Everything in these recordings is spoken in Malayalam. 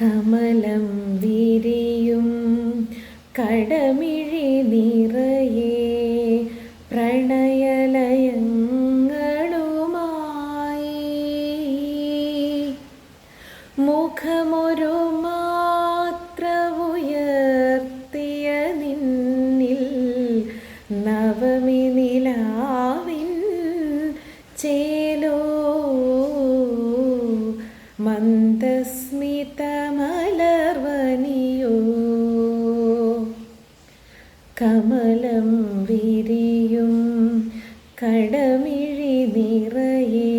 കമലം വിരിയും കടമിഴി നിറയെ പ്രണയലയങ്ങളുമായി. മുഖമൊരു മാത്രമുയർത്തിയ നിന്നിൽ നവമി നിലാവിൻ ചേലോ മന്ദസ്മിതമലർവനിയോ കമലം വിരിയും കടമിഴി നിറയെ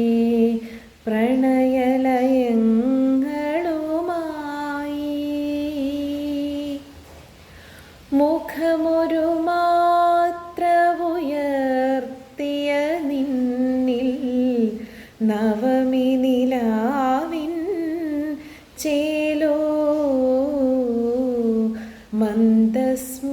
പ്രണയലയങ്ങളുമായി. മുഖമൊരു മാത്രമുയർത്തിയ നിന്നിൽ നവമി मन्दस्म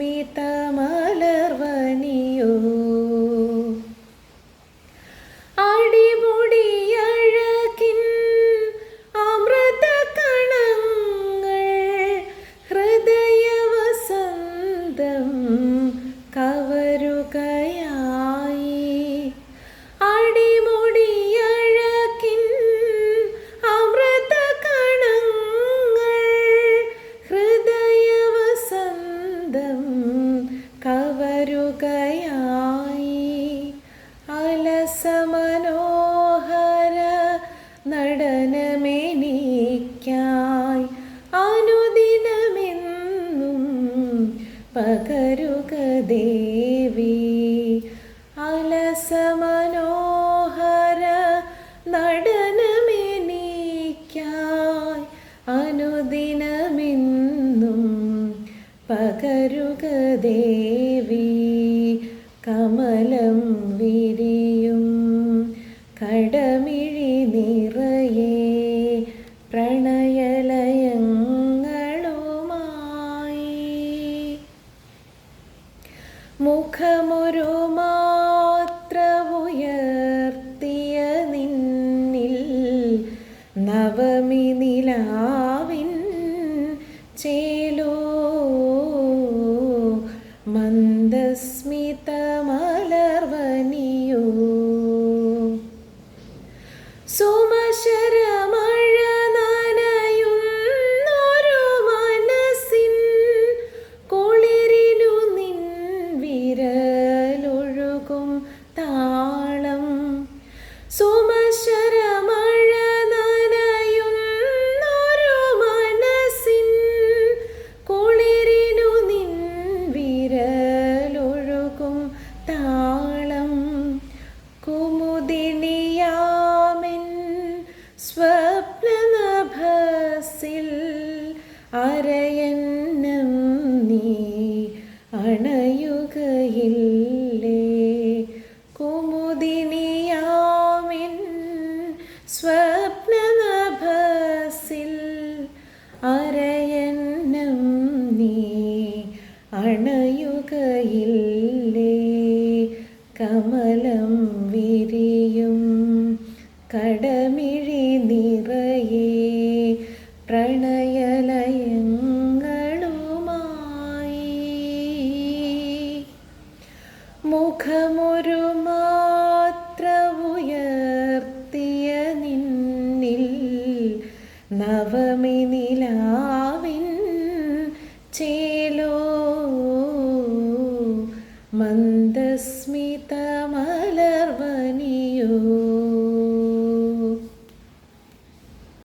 ഹൃദയവസന്തം കവരുകയായി. അലസമനോഹര നടനമെനിക്കായി. അനുദിനമെന്നും പകരുക ദേവി. അലസമനോഹര പ്രണയലയങ്ങളുമായി മുഖമൊരു മാത്രമുയർത്തിയ നിന്നിൽ നവമി നിലാവിൻ ചേലോ സുമശരമഴ നനയുന്നൊരു മനസ്സിൻ കുളിരിനു നിൻ വിരലൊഴുകും താളം കുമുദിനിയാമിൻ സ്വപ്നനഭസിൽ അരയന്നം നീ അണയുകയില്ലേ? കമലം വിരിയും കടമിഴി നിറയെ പ്രണയലയങ്ങളുമായി. മുഖമൊരു നവമി നിലാവിൻ ചേലോ മന്ദസ്മിത